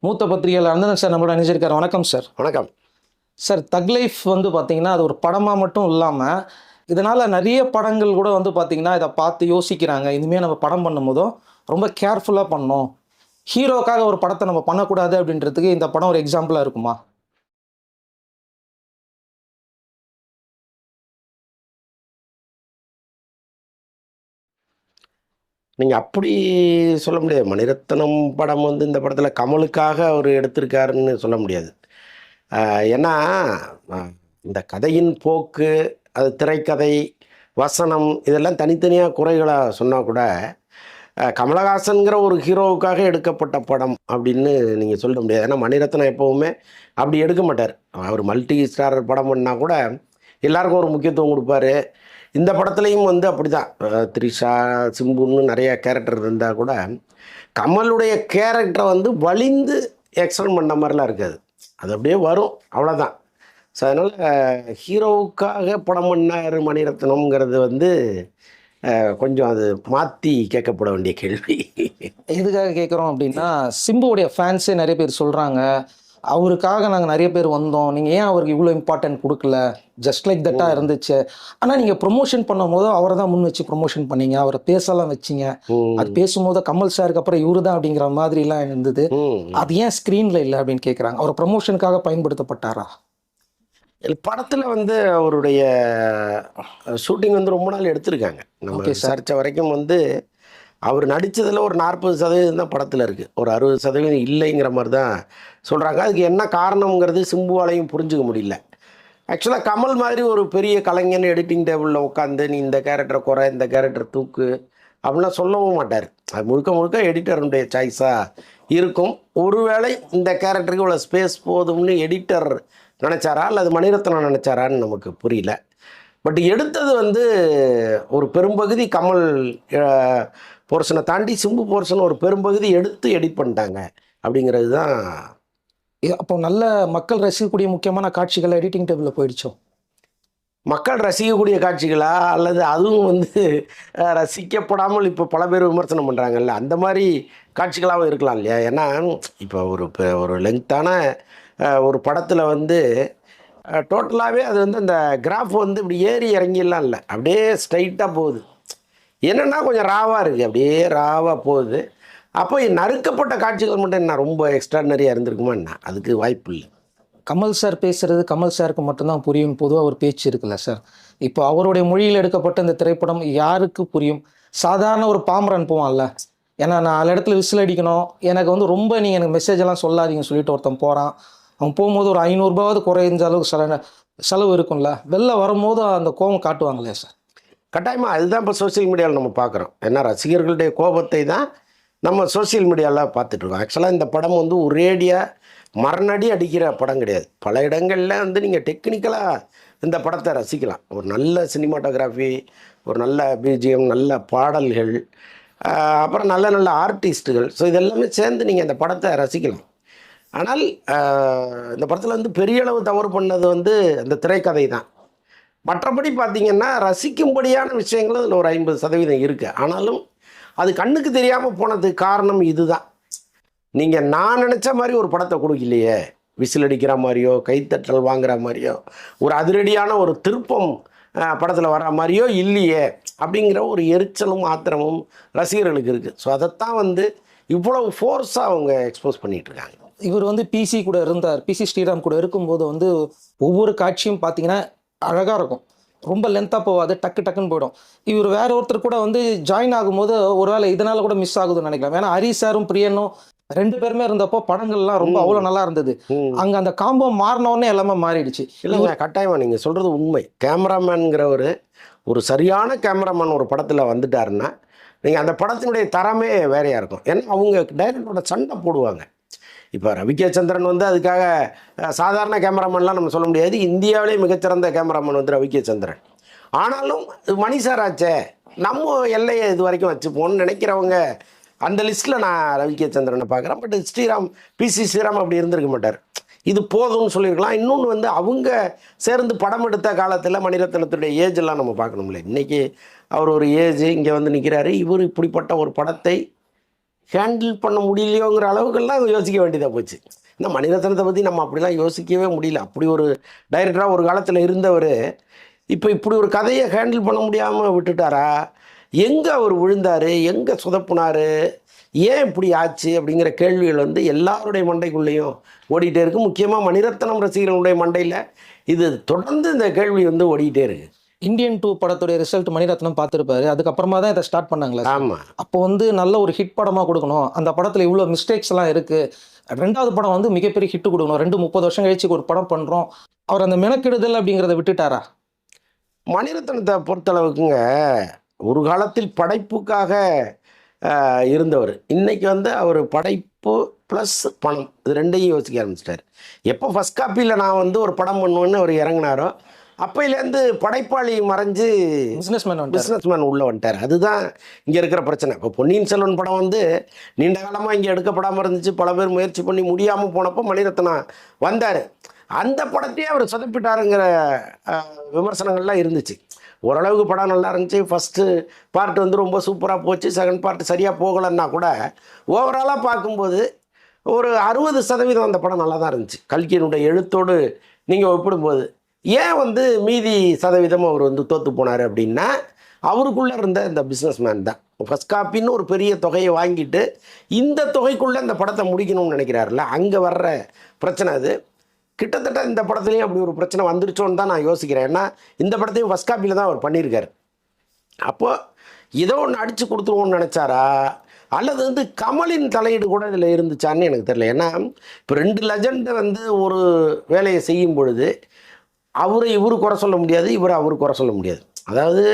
மூத்த பத்திரிகையாளர் அந்தனன் சார் நம்மளோட நினைச்சிருக்காரு வணக்கம் சார். வணக்கம். சார் தக் லைஃப் வந்து பார்த்தீங்கன்னா அது ஒரு படமாக மட்டும் இல்லாமல் இதனால் நிறைய படங்கள் கூட வந்து பார்த்தீங்கன்னா இதை பார்த்து யோசிக்கிறாங்க. இனிமேல் நம்ம படம் பண்ணும்போதும் ரொம்ப கேர்ஃபுல்லாக பண்ணணும். ஹீரோக்காக ஒரு படத்தை நம்ம பண்ணக்கூடாது அப்படின்றதுக்கு இந்த படம் ஒரு எக்ஸாம்பிளாக இருக்குமா? நீங்கள் அப்படி சொல்ல முடியாது. மணிரத்னம் படம் வந்து இந்த படத்தில் கமலுக்காக அவர் எடுத்திருக்காருன்னு சொல்ல முடியாது. ஏன்னா இந்த கதையின் போக்கு அது திரைக்கதை வசனம் இதெல்லாம் தனித்தனியாக குறைகளாக சொன்னால் கூட கமலஹாசனுங்கிற கமலஹாசன்கிற ஒரு ஹீரோவுக்காக எடுக்கப்பட்ட படம் அப்படின்னு நீங்கள் சொல்ல முடியாது. ஏன்னா மணிரத்னம் எப்போவுமே அப்படி எடுக்க மாட்டார். அவர் மல்டி ஸ்டார் படம் பண்ணால் கூட எல்லாருக்கும் ஒரு முக்கியத்துவம் கொடுப்பாரு. இந்த படத்துலையும் வந்து அப்படி தான் த்ரிஷா சிம்புன்னு நிறைய கேரக்டர் இருந்தால் கூட கமலுடைய கேரக்டரை வந்து வலிந்து எக்ஸ்டன் பண்ண மாதிரிலாம் இருக்காது. அது அப்படியே வரும். அவ்வளோதான் ஸோ அதனால் ஹீரோவுக்காக படம் பண்ணார் மணிரத்னம்ங்கிறது வந்து கொஞ்சம் அது மாற்றி கேட்கப்பட வேண்டிய கேள்வி. எதுக்காக கேட்குறோம் அப்படின்னா சிம்புவுடைய ஃபேன்ஸே நிறைய பேர் சொல்கிறாங்க அவருக்காக நாங்கள் நிறைய பேர் வந்தோம். நீங்கள் ஏன் அவருக்கு இவ்வளோ இம்பார்ட்டன்ட் கொடுக்கல? ஜஸ்ட் லைக் தட்டாக இருந்துச்சு. ஆனால் நீங்கள் ப்ரொமோஷன் பண்ணும்போது அவரை தான் முன் வச்சு ப்ரொமோஷன் பண்ணீங்க. அவரை பேசலாம் வச்சீங்க. அது பேசும்போது கமல் சாருக்கு அப்புறம் இவரு தான் அப்படிங்கிற மாதிரிலாம் இருந்தது. அது ஏன் ஸ்க்ரீனில் இல்லை அப்படின்னு கேட்குறாங்க அவர் ப்ரமோஷனுக்காக பயன்படுத்தப்பட்டாரா? படத்தில் வந்து அவருடைய ஷூட்டிங் வந்து ரொம்ப நாள் எடுத்திருக்காங்க. நம்ம. விசாரித்த வரைக்கும் வந்து அவர் நடித்ததில் ஒரு நாற்பது சதவீதம் தான் படத்தில் இருக்குது ஒரு அறுபது சதவீதம் இல்லைங்கிற மாதிரி தான் சொல்கிறாங்க அதுக்கு என்ன காரணங்கிறது சிம்புவாலையும் புரிஞ்சுக்க முடியல. ஆக்சுவலாக கமல் மாதிரி ஒரு பெரிய கலைஞன் எடிட்டிங் டேபிளில் உட்காந்து நீ இந்த கேரக்டரை குறை இந்த கேரக்டர் தூக்கு அப்படிலாம் சொல்லவும் மாட்டார். அது முழுக்க முழுக்க எடிட்டருடைய சாய்ஸாக இருக்கும். ஒருவேளை இந்த கேரக்டருக்கு இவ்வளோ ஸ்பேஸ் போதும்னு எடிட்டர் நினச்சாரா அல்லது மணிரத்னம் நினச்சாரான்னு நமக்கு புரியல. பட் எடுத்தது வந்து ஒரு பெரும்பகுதி கமல் போர்ஷனை தாண்டி சிம்பு போர்ஷன் ஒரு பெரும்பகுதி எடுத்து எடிட் பண்ணிட்டாங்க அப்படிங்கிறது தான். அப்போ நல்ல மக்கள் ரசிக்கக்கூடிய முக்கியமான காட்சிகள் எடிட்டிங் டேபிளில் போயிடுச்சோ? மக்கள் ரசிக்கக்கூடிய காட்சிகளா? அல்லது அதுவும் வந்து ரசிக்கப்படாமல் இப்போ பல பேர் விமர்சனம் பண்ணுறாங்கல்ல அந்த மாதிரி காட்சிகளாகவும் இருக்கலாம் இல்லையா? ஏன்னா இப்போ ஒரு இப்போ ஒரு லெங்க்த்தான ஒரு படத்தில் வந்து டோட்டலாகவே அது வந்து அந்த கிராஃப் வந்து இப்படி ஏறி இறங்கிலாம் இல்லை. அப்படியே ஸ்ட்ரைட்டாக போகுது. என்னென்னா கொஞ்சம் ராவாக இருக்குது அப்படியே ராவாக போகுது. அப்போ நறுக்கப்பட்ட காட்சிகள் மட்டும் என்ன ரொம்ப எக்ஸ்ட்ரானரியாக இருந்திருக்குமா என்ன? அதுக்கு வாய்ப்பு இல்லை. கமல் சார் பேசுறது கமல் சாருக்கு மட்டும்தான் புரியும். பொதுவாக ஒரு பேச்சு இருக்குல்ல சார் இப்போ அவருடைய மொழியில் எடுக்கப்பட்ட இந்த திரைப்படம் யாருக்கு புரியும்? சாதாரண ஒரு பாமரன் போவான்ல. ஏன்னா நான் அந்த இடத்துல விசில் அடிக்கணும். எனக்கு வந்து ரொம்ப நீங்கள் எனக்கு மெசேஜ் எல்லாம் சொல்லாதீங்கன்னு சொல்லிட்டு ஒருத்தன் போகிறான் அவன் போகும்போது ஒரு ஐநூறுரூபாவது குறைஞ்ச அளவுக்கு செல செலவு இருக்கும்ல. வெளில வரும்போது அந்த கோவம் காட்டுவாங்களே சார் கட்டாயமாக அதுதான் இப்போ சோஷியல் மீடியாவில் நம்ம பார்க்குறோம். ஏன்னா ரசிகர்களுடைய கோபத்தை தான் நம்ம சோஷியல் மீடியாவில் பார்த்துட்ருக்கோம் ஆக்சுவலாக இந்த படம் வந்து ஒரேடியாக மரணடி அடிக்கிற படம் கிடையாது. பல இடங்களில் வந்து நீங்கள் டெக்னிக்கலாக இந்த படத்தை ரசிக்கலாம். ஒரு நல்ல சினிமாட்டோகிராஃபி ஒரு நல்ல பிஜிஎம் நல்ல பாடல்கள் அப்புறம் நல்ல நல்ல ஆர்டிஸ்ட்டுகள் ஸோ இதெல்லாமே சேர்ந்து நீங்கள் இந்த படத்தை ரசிக்கலாம். ஆனால் இந்த படத்தில் வந்து பெரிய அளவு தவறு பண்ணது வந்து அந்த திரைக்கதை தான். மற்றபடி பார்த்தீங்கன்னா ரசிக்கும்படியான விஷயங்கள் அதில் ஒரு ஐம்பது சதவீதம் இருக்குது ஆனாலும் அது கண்ணுக்கு தெரியாமல் போனதுக்கு காரணம் இதுதான். நீங்கள் நான் நினச்ச மாதிரி ஒரு படத்தை கொடுக்கலையே. விசில் அடிக்கிற மாதிரியோ கைத்தட்டல் வாங்குற மாதிரியோ ஒரு அதிரடியான ஒரு திருப்பம் படத்தில் வர மாதிரியோ இல்லையே அப்படிங்கிற ஒரு எரிச்சலும் ஆத்திரமும் ரசிகர்களுக்கு இருக்குது ஸோ அதைத்தான் வந்து இவ்வளவு ஃபோர்ஸாக அவங்க எக்ஸ்போஸ் பண்ணிகிட்ருக்காங்க இருக்காங்க. இவர் வந்து பிசி கூட இருந்தார். பிசி ஸ்ரீராம் கூட இருக்கும்போது வந்து ஒவ்வொரு காட்சியும் பார்த்தீங்கன்னா அழகாக இருக்கும் ரொம்ப லென்த்தாக போகாது டக்கு டக்குன்னு போயிடும். இவர் வேற ஒருத்தர் கூட வந்து ஜாயின் ஆகும்போது ஒருவேளை இதனால கூட மிஸ் ஆகுதுன்னு நினைக்கலாம். ஏன்னா ஹரி சாரும் பிரியனும் ரெண்டு பேருமே இருந்தப்போ படங்கள்லாம் ரொம்ப அவ்வளோ நல்லா இருந்தது. அங்க அந்த காம்போ மாறினோடனே எல்லாமே மாறிடுச்சு. இல்லைங்க கட்டாயமாக நீங்கள் சொல்கிறது உண்மை. கேமராமேன்கிறவர் ஒரு சரியான கேமராமேன் ஒரு படத்தில் வந்துட்டாருன்னா நீங்கள் அந்த படத்தினுடைய தரமே வேறையாக இருக்கும். ஏன்னா அவங்க டைரக்டரோட சண்டை போடுவாங்க. இப்போ ரவிகே சந்திரன் வந்து அதுக்காக சாதாரண கேமராமேன்லாம் நம்ம சொல்ல முடியாது. இந்தியாவிலே மிகச்சிறந்த கேமராமேன் வந்து ரவிகே சந்திரன் ஆனாலும் மணி சார் ஆச்சே. நம்ம எல்லையை இது வரைக்கும் வச்சுப்போம்னு நினைக்கிறவங்க அந்த லிஸ்ட்டில் நான் ரவிகே சந்திரனை பார்க்குறேன். பட் ஸ்ரீராம் பிசி ஸ்ரீராம் அப்படி இருந்திருக்க மாட்டார். இது போதும்னு சொல்லியிருக்கலாம். இன்னொன்று வந்து அவங்க சேர்ந்து படம் எடுத்த காலத்தில் மணிரத்னத்துடைய ஏஜ் எல்லாம் நம்ம பார்க்கணும்ல. இன்றைக்கி அவர் ஒரு ஏஜ் இங்கே வந்து நிற்கிறாரு இவர் இப்படிப்பட்ட ஒரு படத்தை ஹேண்டில் பண்ண முடியலையோங்கிற அளவுக்கெல்லாம் யோசிக்க வேண்டியதாக போச்சு. இந்த மணிரத்னத்தை பற்றி நம்ம அப்படிலாம் யோசிக்கவே முடியல. அப்படி ஒரு டைரக்டராக ஒரு காலத்தில் இருந்தவர் இப்போ இப்படி ஒரு கதையை ஹேண்டில் பண்ண முடியாமல் விட்டுட்டாரா? எங்கே அவர் விழுந்தார்? எங்கே சொதப்புனார்? ஏன் இப்படி ஆச்சு? அப்படிங்கிற கேள்விகள் வந்து எல்லாருடைய மண்டைக்குள்ளேயும் ஓடிக்கிட்டே இருக்குது முக்கியமாக மணிரத்னம் ரசிகர்களுடைய மண்டையில் இது தொடர்ந்து இந்த கேள்வி வந்து ஓடிக்கிட்டே இருக்குது இந்தியன் டூ படத்துடைய ரிசல்ட் மணிரத்னம் பார்த்துருப்பாரு. அதுக்கப்புறமா தான் இதை ஸ்டார்ட் பண்ணாங்களா? ஆமாம் அப்போ வந்து நல்ல ஒரு ஹிட் படமாக கொடுக்கணும். அந்த படத்தில் இவ்வளோ மிஸ்டேக்ஸ் எல்லாம் இருக்கு. ரெண்டாவது படம் வந்து மிகப்பெரிய ஹிட் கொடுக்கணும். ரெண்டு முப்பது வருஷம் கழிச்சு ஒரு படம் பண்ணுறோம் அவர் அந்த மெனக்கெடுதல் அப்படிங்கிறத விட்டுட்டாரா? மணிரத்னத்தை பொறுத்தளவுக்குங்க ஒரு காலத்தில் படைப்புக்காக இருந்தவர். இன்னைக்கு வந்து அவர் படைப்பு ப்ளஸ் பணம். இது ரெண்டையும் யோசிக்க ஆரம்பிச்சிட்டார். எப்போ ஃபஸ்ட் காப்பியில் நான் வந்து ஒரு படம் பண்ணுவேன்னு அவர் இறங்கினாரோ அப்பையிலேருந்து படைப்பாளி மறைஞ்சு பிஸ்னஸ் மேன் வந்துட்டார். பிஸ்னஸ்மேன் உள்ளே வந்துட்டார். அதுதான் இங்கே இருக்கிற பிரச்சனை. இப்போ பொன்னியின் செல்வன் படம் வந்து நீண்ட காலமாக இங்கே எடுக்கப்படாமல் இருந்துச்சு. பல பேர் முயற்சி பண்ணி முடியாமல் போனப்போ மணிரத்னா வந்தார். அந்த படத்தையே அவர் சொதப்பிட்டாருங்கிற விமர்சனங்கள்லாம் இருந்துச்சு. ஓரளவுக்கு படம் நல்லா இருந்துச்சு. ஃபஸ்ட்டு பார்ட் வந்து ரொம்ப சூப்பராக போச்சு. செகண்ட் பார்ட் சரியாக போகலைன்னா கூட ஓவராலாக பார்க்கும்போது ஒரு அறுபது சதவீதம் அந்த படம் நல்லா தான் இருந்துச்சு. கல்கியினுடைய எழுத்தோடு நீங்கள் ஒப்பிடும்போது. ஏன் வந்து மீதி சதவீதம் அவர் வந்து தோற்று போனார் அப்படின்னா அவருக்குள்ளே இருந்த இந்த பிஸ்னஸ் மேன் தான். ஃபஸ்ட் காப்பின்னு ஒரு பெரிய தொகையை வாங்கிட்டு இந்த தொகைக்குள்ளே இந்த படத்தை முடிக்கணும்னு நினைக்கிறாருல்ல அங்கே வர்ற பிரச்சனை அது. கிட்டத்தட்ட இந்த படத்துலேயும் அப்படி ஒரு பிரச்சனை வந்துருச்சோன்னு தான் நான் யோசிக்கிறேன். ஏன்னா இந்த படத்தையும் ஃபஸ்ட் காப்பியில் தான் அவர் பண்ணியிருக்காரு. அப்போது ஏதோ ஒன்று அடித்து கொடுத்துருவோம்னு நினச்சாரா? அல்லது வந்து கமலின் தலையீடு கூட இதில் இருந்துச்சான்னு எனக்கு தெரியல. ஏன்னா இப்போ ரெண்டு லெஜண்டை வந்து ஒரு வேலையை செய்யும் பொழுது அவரை இவர் குறை சொல்ல முடியாது இவரை அவரு குறை சொல்ல முடியாது. அதாவது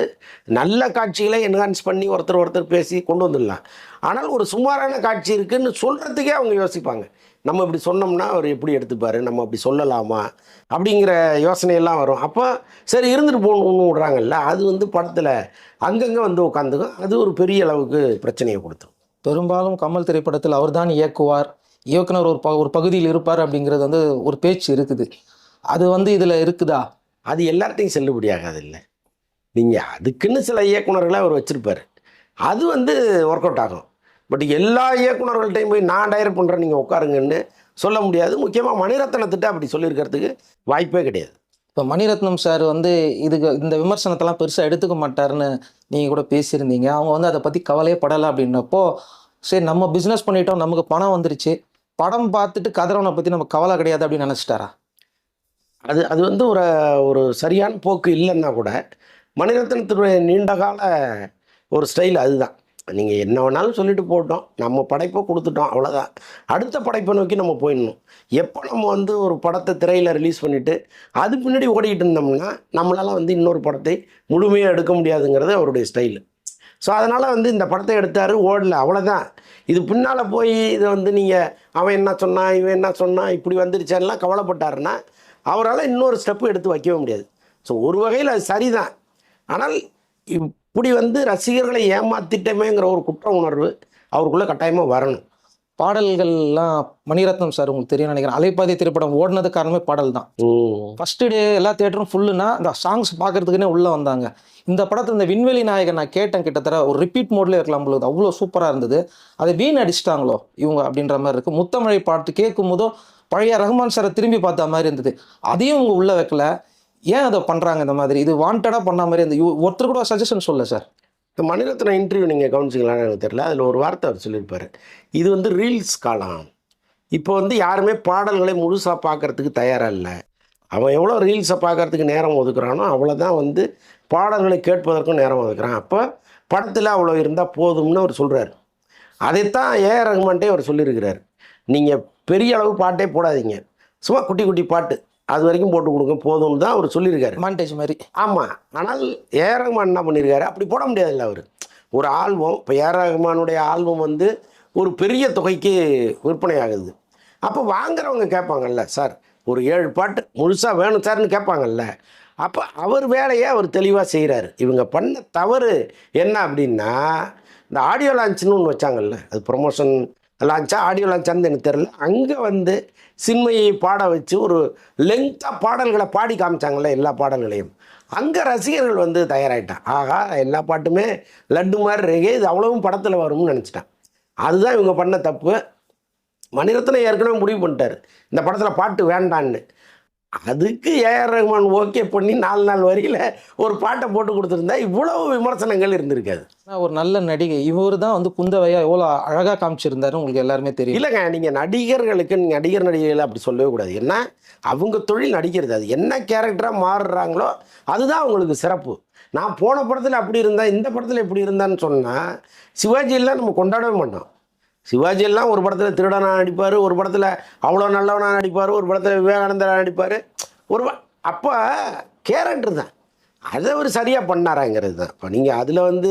நல்ல காட்சிகளை என்ஹான்ஸ் பண்ணி ஒருத்தர் ஒருத்தர் பேசி கொண்டு வந்துடலாம். ஆனால் ஒரு சுமாரான காட்சி இருக்குன்னு சொல்கிறதுக்கே அவங்க யோசிப்பாங்க. நம்ம இப்படி சொன்னோம்னா அவர் எப்படி எடுத்துப்பார்? நம்ம அப்படி சொல்லலாமா? அப்படிங்கிற யோசனையெல்லாம் வரும். அப்போ சரி இருந்துட்டு போகணும்னு விட்றாங்கல்ல அது வந்து படத்தில் அங்கங்கே வந்து உட்காந்துக்கும். அது ஒரு பெரிய அளவுக்கு பிரச்சனையை கொடுத்துரும். பெரும்பாலும் கமல் திரைப்படத்தில் அவர் தான் இயக்குவார். இயக்குனர் ஒரு ப ஒரு பகுதியில் இருப்பார் அப்படிங்கிறது வந்து ஒரு பேச்சு இருக்குது. அது வந்து இதில் இருக்குதா? அது எல்லார்ட்டையும் செல்லுபடியாகாது இல்லை நீங்கள் அதுக்குன்னு சில இயக்குனர்களை அவர் வச்சுருப்பார். அது வந்து ஒர்க் அவுட் ஆகும். பட் எல்லா இயக்குனர்கள்ட்டையும் போய் நான் டைரக்ட் பண்ணுறேன் நீங்கள் உட்காருங்கன்னு சொல்ல முடியாது. முக்கியமாக மணிரத்னத்திட்ட அப்படி சொல்லியிருக்கிறதுக்கு வாய்ப்பே கிடையாது. இப்போ மணிரத்னம் சார் வந்து இதுக்கு இந்த விமர்சனத்தெல்லாம் பெருசாக எடுத்துக்க மாட்டாருன்னு நீங்கள் கூட பேசியிருந்தீங்க. அவங்க வந்து அதை பற்றி கவலையே படலை அப்படின்னப்போ சரி நம்ம பிஸ்னஸ் பண்ணிட்டோம் நமக்கு பணம் வந்துருச்சு. படம் பார்த்துட்டு கதிரவனை பற்றி நம்ம கவலை கிடையாது அப்படின்னு நினச்சிட்டாரா? அது அது வந்து ஒரு ஒரு சரியான போக்கு இல்லைன்னா கூட மணிரத்னத்துடைய நீண்டகால ஒரு ஸ்டைல் அதுதான். நீங்கள் என்ன வேணாலும் சொல்லிட்டு போட்டோம். நம்ம படைப்பை கொடுத்துட்டோம் அவ்வளோதான் அடுத்த படைப்பை நோக்கி நம்ம போயிடணும். எப்போ நம்ம வந்து ஒரு படத்தை திரையில் ரிலீஸ் பண்ணிவிட்டு அது பின்னாடி ஓடிக்கிட்டு இருந்தோம்னா நம்மளால் வந்து இன்னொரு படத்தை முழுமையாக எடுக்க முடியாதுங்கிறது அவருடைய ஸ்டைலு ஸோ அதனால் வந்து இந்த படத்தை எடுத்தார் ஓடல அவ்வளோதான் இது பின்னால் போய் இதை வந்து நீங்கள் அவன் என்ன சொன்னான் இவன் என்ன சொன்னான் இப்படி வந்துருச்சான்லாம் கவலைப்பட்டாருன்னா அவரால் இன்னொரு ஸ்டெப்பு எடுத்து வைக்கவே முடியாது. ஸோ ஒரு வகையில் அது சரிதான். ஆனால் இப்படி வந்து ரசிகர்களை ஏமாத்திட்டமேங்கிற ஒரு குற்ற உணர்வு அவருக்குள்ளே கட்டாயமாக வரணும். பாடல்கள்லாம் மணிரத்னம் சார் உங்களுக்கு தெரியும் நினைக்கிறேன். அலைப்பாதி திரைப்படம் ஓடினது காரணமே பாடல் தான் ஃபர்ஸ்ட் டே எல்லா தேட்டரும் ஃபுல்லுனா இந்த சாங்ஸ் பார்க்கறதுக்குனே உள்ளே வந்தாங்க. இந்த படத்தில் இந்த விண்வெளி நாயகன் நான் கேட்டேன் கிட்டத்தட்ட ஒரு ரிப்பீட் மோட்லேயே இருக்கலாம் பொழுது அவ்வளோ சூப்பராக இருந்தது. அதை வீண் அடிச்சிட்டாங்களோ இவங்க அப்படின்ற மாதிரி இருக்குது முத்தமழை பாட்டு கேட்கும் போதோ பழைய ரஹ்மான் சாரை திரும்பி பார்த்த மாதிரி இருந்தது. அதையும் இவங்க உள்ளே வைக்கல. ஏன் அதை பண்ணுறாங்க இந்த மாதிரி? இது வாண்டடாக பண்ண மாதிரி இருந்தது. ஒருத்தர் கூட சஜஷன் சொல்ல சார் இந்த மணிரத்னம் இன்டர்வியூ நீங்கள் கவனிச்சிங்களான்னு எனக்கு தெரியல. அதில் ஒரு வார்த்தை அவர் சொல்லியிருப்பார். இது வந்து ரீல்ஸ் காலம். இப்போ வந்து யாருமே பாடல்களை முழுசாக பார்க்கறதுக்கு தயாராக இல்லை. அவன் எவ்வளோ ரீல்ஸை பார்க்கறதுக்கு நேரம் ஒதுக்குறானோ அவ்வளோதான் வந்து பாடல்களை கேட்பதற்கும் நேரம் ஒதுக்குறான். அப்போ படத்தில் அவ்வளோ இருந்தால் போதும்னு அவர் சொல்கிறார் அதைத்தான் ஏஆர் ரஹ்மான்ட்டே அவர் சொல்லியிருக்கிறார். நீங்கள் பெரிய அளவு பாட்டே போடாதீங்க. சும்மா குட்டி குட்டி பாட்டு. அது வரைக்கும் போட்டு கொடுங்க போதும்னு தான் அவர் சொல்லியிருக்காரு. மாண்டேஜ் மாதிரி. ஆமாம் ஆனால் ஏஆர் ரஹ்மான் என்ன பண்ணியிருக்காரு? அப்படி போட முடியாதுல்ல அவர். ஒரு ஆல்பம் இப்போ ஏஆர் ரஹ்மானுடைய ஆல்பம் வந்து ஒரு பெரிய தொகைக்கு விற்பனை ஆகுது. அப்போ வாங்குறவங்க கேட்பாங்கல்ல சார் ஒரு ஏழு பாட்டு முழுசாக வேணும் சார்னு கேட்பாங்கல்ல. அப்போ அவர் வேலையை அவர் தெளிவாக செய்கிறாரு இவங்க பண்ண தவறு என்ன அப்படின்னா இந்த ஆடியோ லான்ச்னு ஒன்று வச்சாங்கல்ல அது ப்ரொமோஷன் லான்ச்சா ஆடியோ லான்ச்சான்னு எனக்கு தெரியல. அங்கே வந்து சின்மையை பாட வச்சு ஒரு லெங்க்த்தாக பாடல்களை பாடி காமிச்சாங்கல்ல எல்லா பாடல்களையும். அங்கே ரசிகர்கள் வந்து தயாராகிட்டான் ஆகா எல்லா பாட்டுமே லட்டு மாதிரி இருக்கே. இது அவ்வளவும் படத்தில் வரும்னு நினச்சிட்டான். அதுதான் இவங்க பண்ண தப்பு. மணிரத்னம் ஏற்கனவே முடிவு பண்ணிட்டாரு. இந்த படத்தில் பாட்டு வேண்டான்னு. அதுக்கு ஏஆர் ரஹ்மான் ஓகே பண்ணி நாலு நாள் வரையில் ஒரு பாட்டை போட்டு கொடுத்துருந்தா இவ்வளவு விமர்சனங்கள் இருந்திருக்காது. ஒரு நல்ல நடிகை. இவர் தான் வந்து குந்தவையா எவ்வளோ அழகாக காமிச்சிருந்தாரு உங்களுக்கு எல்லாருமே தெரியும். இல்லைங்க நீங்கள் நடிகர்களுக்கு நீங்கள் நடிகர் நடிகைகளை அப்படி சொல்லவே கூடாது. என்ன? அவங்க தொழில் நடிக்கிறது. அது என்ன கேரக்டராக மாறுறாங்களோ அதுதான் அவங்களுக்கு சிறப்பு. நான் போன படத்தில் அப்படி இருந்தேன் இந்த படத்தில் இப்படி இருந்தான்னு சொன்னால் சிவாஜியெல்லாம் நம்ம கொண்டாடவே மாட்டோம். சிவாஜியெல்லாம் ஒரு படத்தில் திருடனாக நடிப்பார் ஒரு படத்தில் அவ்வளோ நல்லவனாக நடிப்பார் ஒரு படத்தில் விவேகானந்தராக நடிப்பார். ஒரு அப்போ கேரக்டர் தான். அதை அவர் சரியாக பண்ணாராங்கிறது தான். இப்போ நீங்கள் அதில் வந்து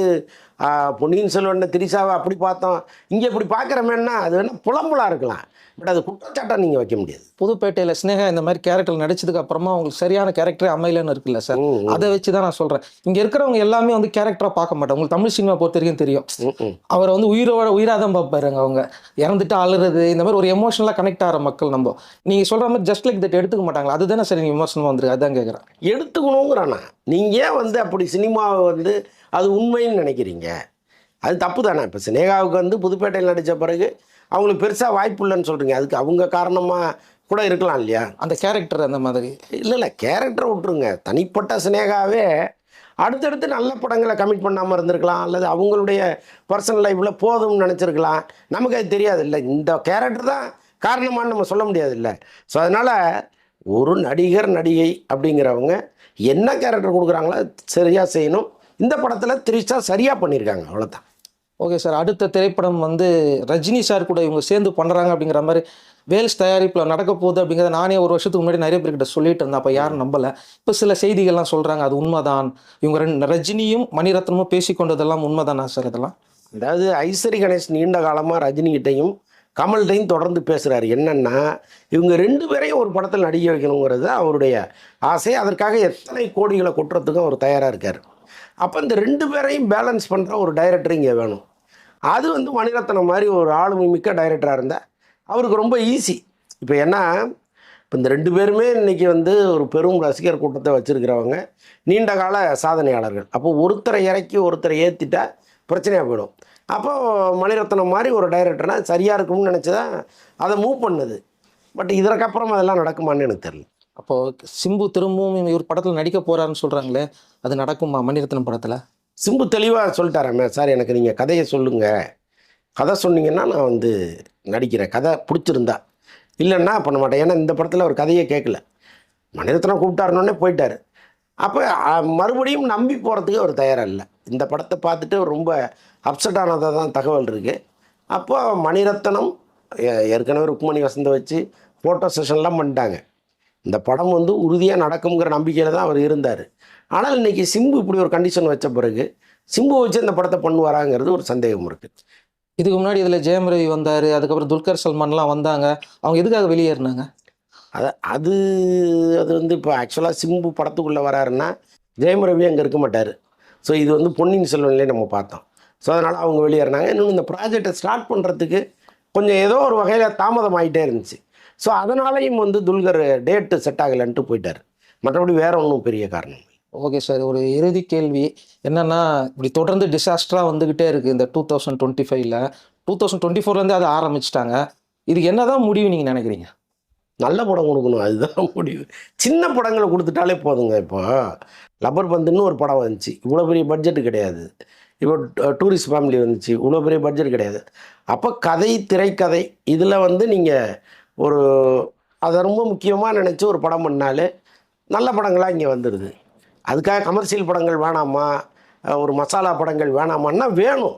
பொன்னியின் செல்வன் திரிசாவை அப்படி பார்த்தோம். இங்கே இப்படி பார்க்குறமேன்னா அது வேணால் புலம்புலாக இருக்கலாம். பட் அது குற்றச்சாட்டம் நீங்கள் வைக்க முடியாது. புதுப்பேட்டையில் ஸ்னேகா இந்த மாதிரி கேரக்டர் நடிச்சதுக்கு அப்புறமா உங்களுக்கு சரியான கேரக்டரே அமையலன்னு இருக்குல்ல சார். அதை வச்சு தான் நான் சொல்கிறேன் இங்கே இருக்கிறவங்க எல்லாமே வந்து கேரக்டராக பார்க்க மாட்டாங்க. உங்களுக்கு தமிழ் சினிமா பொறுத்த வரைக்கும் தெரியும். அவரை வந்து உயிரோட உயிராக தான் பார்ப்பாருங்க அவங்க. இறந்துட்டு அழுறது இந்த மாதிரி ஒரு எமோஷனலாக கனெக்ட் ஆகிற மக்கள் நம்ம. நீங்கள் சொல்கிற மாதிரி ஜஸ்ட் லைக் தட் எடுத்துக்க மாட்டாங்களா? அதுதானே சரி நீங்கள் விமர்சனமாக வந்துருக்கு. அதான் கேட்குறேன் எடுத்துக்கணுங்கிறானா? நீங்கள் வந்து அப்படி சினிமாவை வந்து அது உண்மைன்னு நினைக்கிறீங்க? அது தப்பு தானே. இப்போ சினேகாவுக்கு வந்து புதுப்பேட்டையில் நடித்த பிறகு அவங்களுக்கு பெருசாக வாய்ப்பு இல்லைன்னு சொல்கிறீங்க அதுக்கு அவங்க காரணமாக கூட இருக்கலாம் இல்லையா? அந்த கேரக்டர் அந்த மாதிரி. இல்லை இல்லை. கேரக்டரை விட்ருங்க தனிப்பட்ட சினேகாவே அடுத்தடுத்து நல்ல படங்களை கமிட் பண்ணாமல் இருந்திருக்கலாம். அல்லது அவங்களுடைய பர்சனல் லைஃப்பில் போதும்னு நினச்சிருக்கலாம். நமக்கு அது தெரியாது. இல்லை இந்த கேரக்டர் தான் காரணமான்னு நம்ம சொல்ல முடியாது இல்லை. ஸோ அதனால் ஒரு நடிகர் நடிகை அப்படிங்கிறவங்க என்ன கேரக்டர் கொடுக்குறாங்களோ சரியாக செய்யணும். இந்த படத்தில் திரிஷா சரியாக பண்ணியிருக்காங்க அவ்வளோதான் ஓகே சார் அடுத்த திரைப்படம் வந்து ரஜினி சார் கூட இவங்க சேர்ந்து பண்ணுறாங்க அப்படிங்கிற மாதிரி வேல்ஸ் தயாரிப்பில் நடக்க போகுது அப்படிங்கிறத நானே ஒரு வருஷத்துக்கு முன்னாடி நிறைய பேர்கிட்ட சொல்லிட்டு இருந்தேன் அப்போ யாரும் நம்பலை. இப்போ சில செய்திகள்லாம் சொல்கிறாங்க அது உண்மைதான். இவங்க ரெண்டு ரஜினியும் மணிரத்னமும் பேசி கொண்டதெல்லாம் உண்மைதானா சார் இதெல்லாம்? அதாவது ஐஸ்வரி கணேஷ் நீண்ட காலமாக ரஜினிகிட்டையும் கமல்கிட்டையும் தொடர்ந்து பேசுகிறாரு என்னென்னா இவங்க ரெண்டு பேரையும் ஒரு படத்தில் நடிக்க வைக்கணுங்கிறது அவருடைய ஆசை. அதற்காக எத்தனை கோடிகளை கொட்டுறதுக்கும் அவர் தயாராக இருக்கார். அப்போ இந்த ரெண்டு பேரையும் பேலன்ஸ் பண்ணுற ஒரு டைரக்டர் இங்கே வேணும். அது வந்து மணிரத்னம் மாதிரி ஒரு ஆளுமை மிக்க டைரக்டராக இருந்தால் அவருக்கு ரொம்ப ஈஸி இப்போ என்ன? இப்போ இந்த ரெண்டு பேருமே இன்றைக்கி வந்து ஒரு பெரும் ரசிகர் கூட்டத்தை வச்சுருக்கிறவங்க நீண்ட கால சாதனையாளர்கள். அப்போ ஒருத்தரை இறக்கி ஒருத்தரை ஏற்றிட்டா பிரச்சனையாக போயிடும். அப்போ மணிரத்னம் மாதிரி ஒரு டைரக்டர்னால் சரியாக இருக்கும்னு நினச்சி தான் அதை மூவ் பண்ணுது. பட் இதற்கப்புறம் அதெல்லாம் நடக்குமான்னு எனக்கு தெரியல. அப்போ சிம்பு திரும்பவும் இவர் படத்தில் நடிக்க போறாருன்னு சொல்றாங்களே அது நடக்குமா மணிரத்னம் படத்தில்? சிம்பு தெளிவாக சொல்லிட்டாராமே சார் எனக்கு நீங்கள் கதையை சொல்லுங்கள் கதை சொன்னீங்கன்னா நான் வந்து நடிக்கிறேன். கதை பிடிச்சிருந்தா. இல்லைன்னா பண்ண மாட்டேன். ஏன்னா இந்த படத்தில் அவர் கதையே கேட்கல. மணிரத்னம் கூப்பிட்டாருனோடனே போயிட்டார். அப்போ மறுபடியும் நம்பி போகிறதுக்கு அவர் தயாராக இல்லை இந்த படத்தை பார்த்துட்டு ரொம்ப அப்செட் ஆனதாக தான் தகவல் இருக்குது அப்போ மணிரத்னம் ஏ- ஏற்கனவே ருக்மணி வசந்த வச்சு ஃபோட்டோ செஷன்லாம் பண்ணிட்டாங்க. இந்த படம் வந்து உறுதியாக நடக்குங்கிற நம்பிக்கையில் தான் அவர் இருந்தார். ஆனால் இன்னைக்கு சிம்பு இப்படி ஒரு கண்டிஷன் வச்ச பிறகு சிம்பு வச்சு இந்த படத்தை பண்ணுவாராங்கிறது ஒரு சந்தேகம் இருக்குது இதுக்கு முன்னாடி இதில் ஜெயம் ரவி வந்தார் அதுக்கப்புறம் துல்கர் சல்மான்லாம் வந்தாங்க. அவங்க எதுக்காக வெளியேறினாங்க? அது அது அது வந்து இப்போ ஆக்சுவலாக சிம்பு படத்துக்குள்ளே வராருன்னா ஜெயம் ரவி அங்கே இருக்க மாட்டார். ஸோ இது வந்து பொன்னியின் செல்வன்லேயே நம்ம பார்த்தோம். ஸோ அதனால் அவங்க வெளியேறினாங்க. இன்னும் இந்த ப்ராஜெக்டை ஸ்டார்ட் பண்ணுறதுக்கு கொஞ்சம் ஏதோ ஒரு வகையில் தாமதம் ஆகிட்டே இருந்துச்சு. ஸோ அதனாலையும் வந்து துல்கர் டேட்டு செட் ஆகலைன்ட்டு போயிட்டார். மற்றபடி வேற ஒன்றும் பெரிய காரணம். ஓகே சார் ஒரு இறுதி கேள்வி. என்னன்னா இப்படி தொடர்ந்து டிசாஸ்டராக வந்துக்கிட்டே இருக்குது இந்த டூ தௌசண்ட் டுவெண்ட்டி ஃபைவ்ல டூ தௌசண்ட் டுவெண்ட்டி ஃபோர்லேருந்து அதை ஆரம்பிச்சிட்டாங்க. இதுக்கு என்னதான் முடிவு நீங்கள் நினைக்கிறீங்க? நல்ல படம் கொடுக்கணும். அதுதான் முடிவு. சின்ன படங்களை கொடுத்துட்டாலே போதுங்க இப்போ. லப்பர் பந்துன்னு ஒரு படம் வந்துச்சு. இவ்வளோ பெரிய பட்ஜெட் கிடையாது. இப்போ டூரிஸ்ட் ஃபேமிலி வந்துச்சு. இவ்வளோ பெரிய பட்ஜெட் கிடையாது. அப்போ கதை திரைக்கதை இதில் வந்து நீங்கள் ஒரு அதை ரொம்ப முக்கியமாக நினச்சி ஒரு படம் பண்ணாலே நல்ல படங்களாக இங்கே வந்துடுது அதுக்காக கமர்ஷியல் படங்கள் வேணாமா? ஒரு மசாலா படங்கள் வேணாமான்னா வேணும்.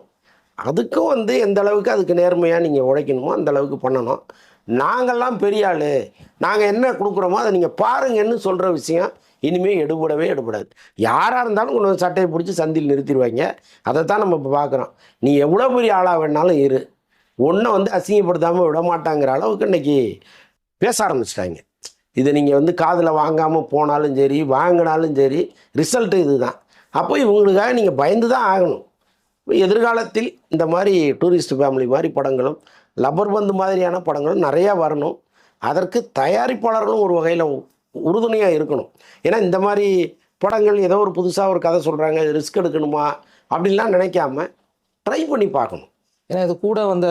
அதுக்கும் வந்து எந்த அளவுக்கு அதுக்கு நேர்மையாக நீங்கள் உழைக்கணுமோ அந்த அளவுக்கு பண்ணணும். நாங்கள்லாம் பெரிய ஆள். நாங்கள் என்ன கொடுக்குறோமோ அதை நீங்கள் பாருங்கன்னு சொல்கிற விஷயம் இனிமேல் எடுபடவே எடுபடாது. யாராக இருந்தாலும் கொண்டு வந்து சட்டையை பிடிச்சி சந்தியில் நிறுத்திடுவாங்க. அதை தான் நம்ம இப்போ பார்க்குறோம் நீ எவ்வளோ பெரிய ஆளாக வேணாலும் இரு. ஒன்றை வந்து அசிங்கப்படுத்தாமல் விட மாட்டாங்கிற அளவுக்கு இன்னைக்கு பேச ஆரம்பிச்சிட்டாங்க. இதை நீங்கள் வந்து காதில் வாங்காமல் போனாலும் சரி வாங்கினாலும் சரி ரிசல்ட்டு இதுதான். அப்போ இவங்களுக்காக நீங்கள் பயந்து தான் ஆகணும் எதிர்காலத்தில் இந்த மாதிரி டூரிஸ்ட் ஃபேமிலி மாதிரி படங்களும் லப்பர் பந்து மாதிரியான படங்களும் நிறையா வரணும். அதற்கு தயாரிப்பாளர்களும் ஒரு வகையில் உறுதுணையாக இருக்கணும். ஏன்னா இந்த மாதிரி படங்கள் ஏதோ ஒரு புதுசாக ஒரு கதை சொல்கிறாங்க ரிஸ்க் எடுக்கணுமா அப்படின்லாம் நினைக்காம ட்ரை பண்ணி பார்க்கணும். ஏன்னா இது கூட வந்த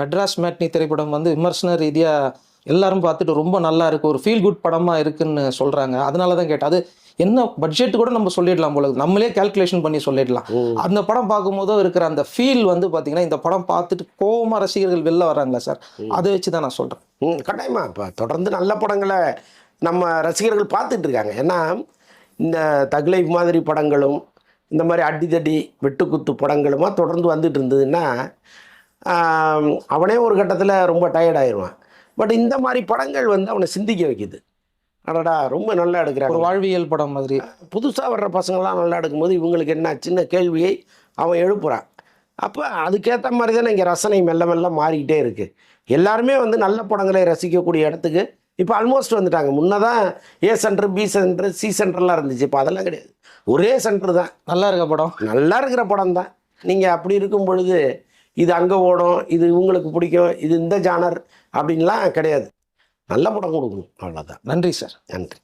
மெட்ராஸ் மேட்னி திரைப்படம் வந்து விமர்சன ரீதியாக எல்லாரும் பார்த்துட்டு ரொம்ப நல்லா இருக்கு ஒரு ஃபீல் குட் படமாக இருக்குன்னு சொல்கிறாங்க அதனால தான் கேட்டேன். அது என்ன பட்ஜெட் கூட நம்ம சொல்லிடலாம் போல. நம்மளே கால்குலேஷன் பண்ணி சொல்லிடலாம். அந்த படம் பார்க்கும்போது இருக்கிற அந்த ஃபீல் வந்து பார்த்தீங்கன்னா இந்த படம் பார்த்துட்டு கோவமா ரசிகர்கள் வெளில வராங்களா சார்? அதை வச்சு தான் நான் சொல்கிறேன் ம் கட்டாயமா. இப்போ தொடர்ந்து நல்ல படங்களை நம்ம ரசிகர்கள் பார்த்துட்டு இருக்காங்க. ஏன்னா இந்த தக்லை மாதிரி படங்களும் இந்த மாதிரி அடிதடி வெட்டுக்குத்து படங்களுமா தொடர்ந்து வந்துட்டு இருந்ததுன்னா அவனே ஒரு கட்டத்தில் ரொம்ப ஆயிடுவான். பட் இந்த மாதிரி படங்கள் வந்து அவனை சிந்திக்க வைக்குது. அடடா ரொம்ப நல்லா ஒரு எடுக்கிறாங்க வாழ்வியல் படம் மாதிரி. புதுசாக வர்ற பசங்களாம் நல்லா எடுக்கும்போது இவங்களுக்கு என்ன சின்ன கேள்வியை அவன் எழுப்புறான். அப்போ அதுக்கேற்ற மாதிரி தானே இங்கே ரசனை மெல்ல மெல்ல மாறிக்கிட்டே இருக்குது எல்லாருமே வந்து நல்ல படங்களை ரசிக்கக்கூடிய இடத்துக்கு இப்போ ஆல்மோஸ்ட் வந்துட்டாங்க. முன்னதான் A centre B centre C சென்டர்லாம் இருந்துச்சு. இப்போ அதெல்லாம் கிடையாது. ஒரே சென்டர் தான். நல்லா இருக்க படம். நல்லா இருக்கிற படம் தான். நீங்கள் அப்படி இருக்கும் பொழுது இது அங்கே ஓடும் இது இவங்களுக்கு பிடிக்கும் இது இந்த ஜானர் அப்படின்லாம் கிடையாது. நல்ல படம் கொடுக்கணும். அவ்வளோதான் நன்றி சார் நன்றி.